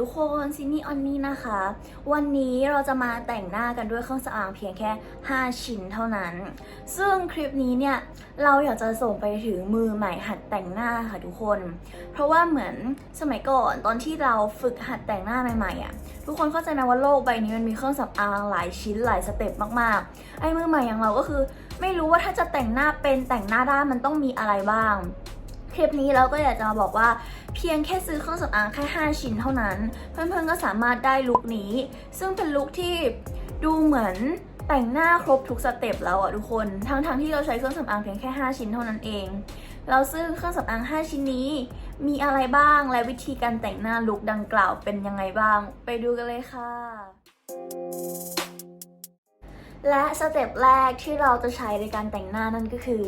ทุกคนซินนี่ออนนี่นะคะ วันนี้เราจะมาแต่งหน้ากันด้วยเครื่องสำอางเพียงแค่ 5 ชิ้นเท่านั้น ซึ่งคลิปนี้เนี่ยเราอยากจะส่งไปถึงมือใหม่หัดแต่งหน้าค่ะทุกคน เพราะว่าเหมือนสมัยก่อนตอนที่เราฝึกหัดแต่งหน้าใหม่ๆอะ่ะทุกคนเข้าใจไหมว่าโลกใบนี้มันมีเครื่องสำอางหลายชิ้นหลายสเต็ปมากๆไอ้มือใหม่อย่างเราก็คือ ไม่รู้ว่าถ้าจะแต่งหน้าเป็นแต่งหน้าได้มันต้องมีอะไรบ้าง คลิปนี้เราก็อยากจะมาบอกว่าเพียงแค่ซื้อเครื่องสำอางแค่ 5 ชิ้นเท่านั้น เพื่อนๆก็สามารถได้ลุคนี้ ซึ่งเป็นลุคที่ดูเหมือนแต่งหน้าครบทุกสเต็ปแล้วอะทุกคน ทั้งๆที่เราใช้เครื่องสำอางเพียงแค่ 5 ชิ้นเท่านั้นเอง เราซื้อเครื่องสำอาง 5 ชิ้นนี้ มีอะไรบ้างและวิธีการแต่งหน้าลุคดังกล่าวเป็นยังไงบ้าง ไปดูกันเลยค่ะ และสเต็ปแรกที่เราจะใช้ในการแต่งหน้านั่นก็คือ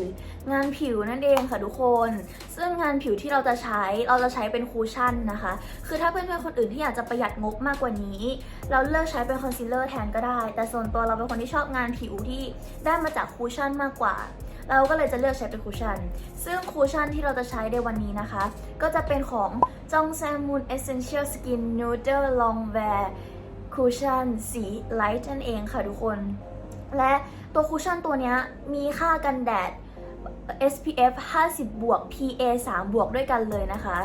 งานผิวนั่นเองค่ะทุกคน ซึ่งงานผิวที่เราจะใช้เราจะใช้เป็นคูชั่นนะคะ คือถ้าเพื่อนๆคนอื่นที่อยากจะประหยัดงบมากกว่านี้ เราเลือกใช้เป็นคอนซีลเลอร์แทนก็ได้ แต่ส่วนตัวเราเป็นคนที่ชอบงานผิวที่ได้มาจากคูชั่นมากกว่า เราก็เลยจะเลือกใช้เป็นคูชั่น ซึ่งคูชั่นที่เราจะใช้ในวันนี้นะคะ ก็จะเป็นของจองแซมมูน Essential Skin Noodle Long Wear Cushion สี Light นั่นเองค่ะทุกคน และตัวคุชชั่นตัวนี้มีค่ากันแดด SPF 50 บวก PA 3 บวกด้วยกันเลยนะคะ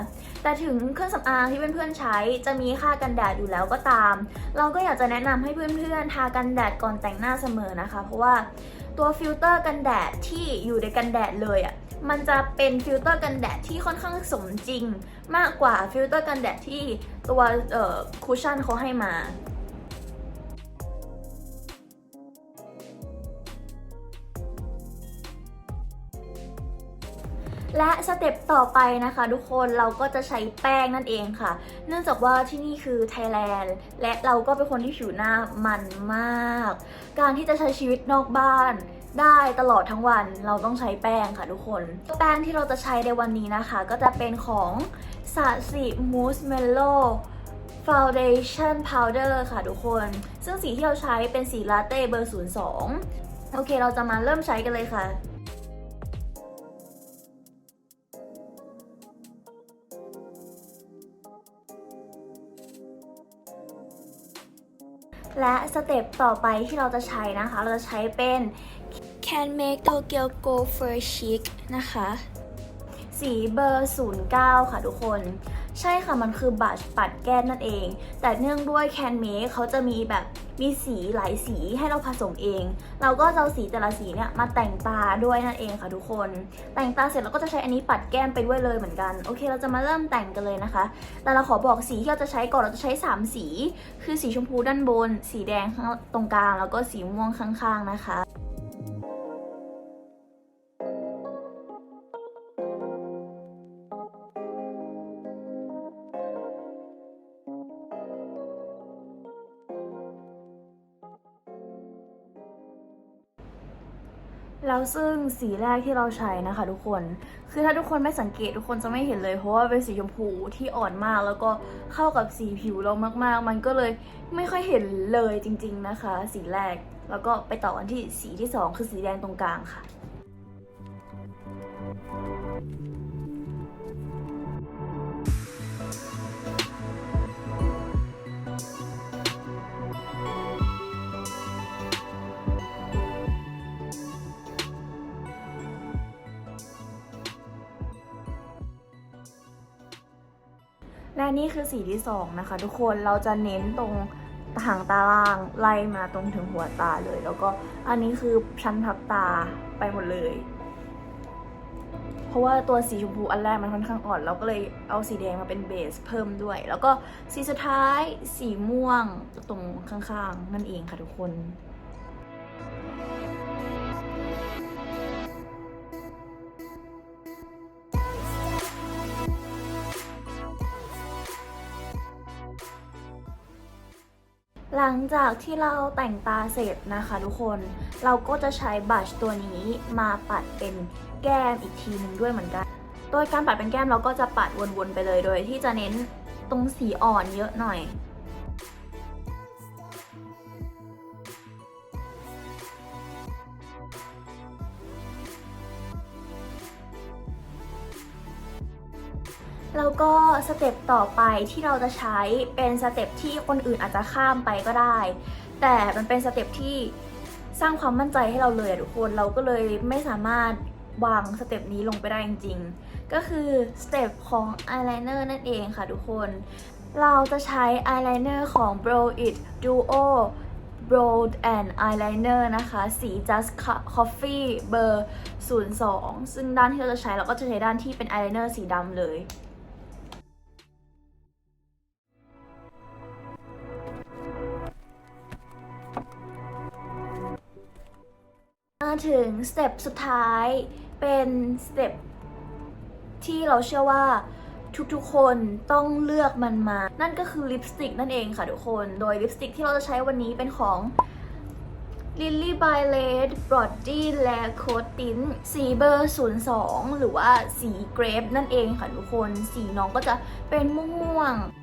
แต่ถึงเครื่องสำอางที่เพื่อนๆใช้จะมีค่ากันแดดอยู่แล้วก็ตาม เราก็อยากจะแนะนำให้เพื่อนๆ ทากันแดดก่อนแต่งหน้าเสมอนะคะ เพราะว่าตัวฟิลเตอร์กันแดดที่อยู่ในกันแดดเลยอะ่ะ มันจะเป็นฟิลเตอร์กันแดดที่ค่อนข้างสมจริง มากกว่าฟิลเตอร์กันแดดที่ตัวคุชชั่นเขาให้มา และสเต็ปต่อไปนะคะทุกคนเราก็จะใช้แป้งนั่นเองค่ะ เนื่องจากว่าที่นี่คือไทยแลนด์ และเราก็เป็นคนที่ผิวหน้ามันมาก การที่จะใช้ชีวิตนอกบ้านได้ตลอดทั้งวันเราต้องใช้แป้งค่ะทุกคน แป้งที่เราจะใช้ในวันนี้นะคะ ก็จะเป็นของสาสิมูสเมลโล Foundation Powder ค่ะทุกคน ซึ่งสีที่เราใช้เป็นสีลาเต้เบอร์ 02 โอเค เราจะมาเริ่มใช้กันเลยค่ะ และสเต็ปต่อไปที่เราจะใช้นะคะ เราจะใช้เป็น Can Make Tokyo Go For Chic นะคะ สีเบอร์ 09 ค่ะทุกคน ใช่ค่ะมันคือบัชปัดแก้มนั่นเอง แต่เนื่องด้วย Can Make เขาจะมีแบบมีสีหลายสีให้เราผสมเอง เราก็จะเอาสีแต่ละสีเนี่ยมาแต่งตาด้วยนั่นเองค่ะทุกคน แต่งตาเสร็จเราก็จะใช้อันนี้ปัดแก้มไปด้วยเลยเหมือนกัน โอเค เราจะมาเริ่มแต่งกันเลยนะคะ แต่เราขอบอกสีที่เราจะใช้ก่อนเราจะใช้ 3 สี คือสีชมพูด้านบน สีแดงตรงกลางแล้วก็สีม่วงข้างๆนะคะ แล้วซึ่งสีแรกที่เราใช้นะคะทุกคน คือถ้าทุกคนไม่สังเกตทุกคนจะไม่เห็นเลย เพราะว่าเป็นสีชมพูที่อ่อนมาก แล้วก็เข้ากับสีผิวเรามากๆ มันก็เลยไม่ค่อยเห็นเลยจริง ๆนะคะ สีแรก แล้วก็ไปต่อกันที่สีที่สองคือสีแดงตรงกลางค่ะ และนี่คือสีที่สองนะคะ ทุกคนเราจะเน้นตรงหางตาล่างไล่มาตรงถึงหัวตาเลย แล้วก็อันนี้คือชั้นพับตาไปหมดเลย เพราะว่าตัวสีชมพูอันแรกมันค่อนข้างอ่อน เราก็เลยเอาสีแดงมาเป็นเบสเพิ่มด้วย แล้วก็สีสุดท้ายสีม่วงตรงข้างๆ นั่นเองค่ะทุกคน หลังจากที่เราแต่งตาเสร็จนะคะทุกคน เราก็จะใช้บัชตัวนี้มาปัดเป็นแก้มอีกทีหนึ่งด้วยเหมือนกัน โดยการปัดเป็นแก้มเราก็จะปัดวนๆไปเลยโดย ที่จะเน้นตรงสีอ่อนเยอะหน่อย แล้วก็สเต็ปต่อไปที่เราจะใช้เป็นสเต็ปที่คนอื่นอาจจะข้ามไปก็ได้ แต่มันเป็นสเต็ปที่สร้างความมั่นใจให้เราเลยอะทุกคนเราก็เลยไม่สามารถวางสเต็ปนี้ลงไปได้จริงๆ ก็คือสเต็ปของอายไลเนอร์นั่นเองค่ะทุกคน เราจะใช้อายไลเนอร์ของ Brow It Duo Brow and Eyeliner นะคะ สี Just Coffee เบอร์ 02 ซึ่งด้านที่เราจะใช้เราก็จะใช้ด้านที่เป็นอายไลเนอร์สีดำเลย ถึงสเต็ปสุดท้ายเป็นสเต็ปที่เราเชื่อว่าทุกๆ คนต้องเลือกมันมา นั่นก็คือลิปสติกนั่นเองค่ะทุกคน โดยลิปสติกที่เราจะใช้วันนี้เป็นของ Lily by Lade Body Lair Coat Tint สีเบอร์ 02 หรือว่าสีเกรปนั่นเองค่ะทุกคน สีน้องก็จะเป็นม่วงๆ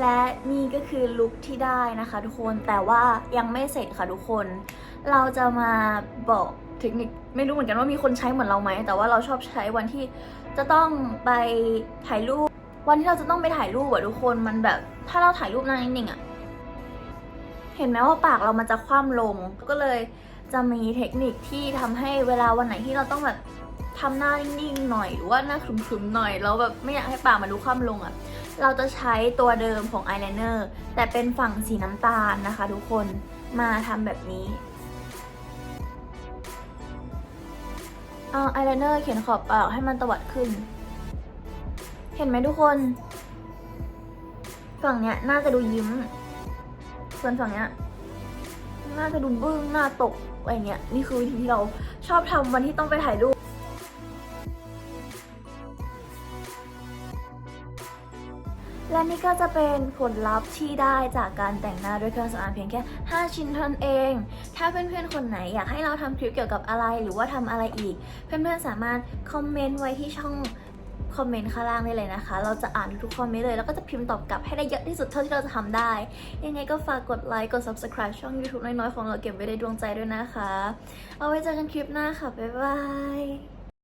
และนี่ก็คือลุคที่ได้นะคะทุกคนแต่ว่ายังไม่เสร็จค่ะทุกคน เราจะมาบอกเทคนิคไม่รู้เหมือนกันว่ามีคนใช้เหมือนเราไหม แต่ว่าเราชอบใช้วันที่จะต้องไปถ่ายรูป วันที่เราจะต้องไปถ่ายรูปอะทุกคนมันแบบ ถ้าเราถ่ายรูปหน้านิ่งๆอะเห็นไหมว่าปากเรามันจะคว่ำลงก็เลยจะมีเทคนิคที่ทำให้เวลาวันไหนที่เราต้องแบบ ทำหน้านิ่งๆหน่อยหรือว่าหน้าขรึมๆหน่อย แล้วแบบไม่อยากให้ปากมันดูคว่ำลงอะเราจะใช้ตัวเดิมของอายไลเนอร์แต่เป็นฝั่งสีน้ำตาลนะคะ ทุกคนมาทำแบบนี้เอาอายไลเนอร์เขียนขอบปากให้มันตวัดขึ้น เห็นไหมทุกคน ฝั่งเนี้ยน่าจะดูยิ้ม ส่วนฝั่งเนี้ยน่าจะดูบึ้งหน้าตกอะไรเงี้ยนี่คือวิธีที่เราชอบทำวันที่ต้องไปถ่ายรูป และนี่ก็จะเป็นผลลัพธ์ที่ได้จากการแต่งหน้าด้วยเครื่องสำอางเพียงแค่ 5 ชิ้นเท่านั้นเอง ถ้าเพื่อนๆคนไหนอยากให้เราทำคลิปเกี่ยวกับอะไรหรือว่าทำอะไรอีก เพื่อนๆสามารถคอมเมนต์ไว้ที่ช่องคอมเมนต์ข้างล่างได้เลยนะคะ เราจะอ่านทุกคอมเมนต์เลย แล้วก็จะพิมพ์ตอบกลับให้ได้เยอะที่สุดเท่าที่เราจะทำได้ ยังไงก็ฝากกดไลค์ กด subscribe ช่อง YouTube น้อยๆ ของเราเก็บไว้ในดวงใจด้วยนะคะ เอาไว้เจอกันคลิปหน้าค่ะ บ๊ายบาย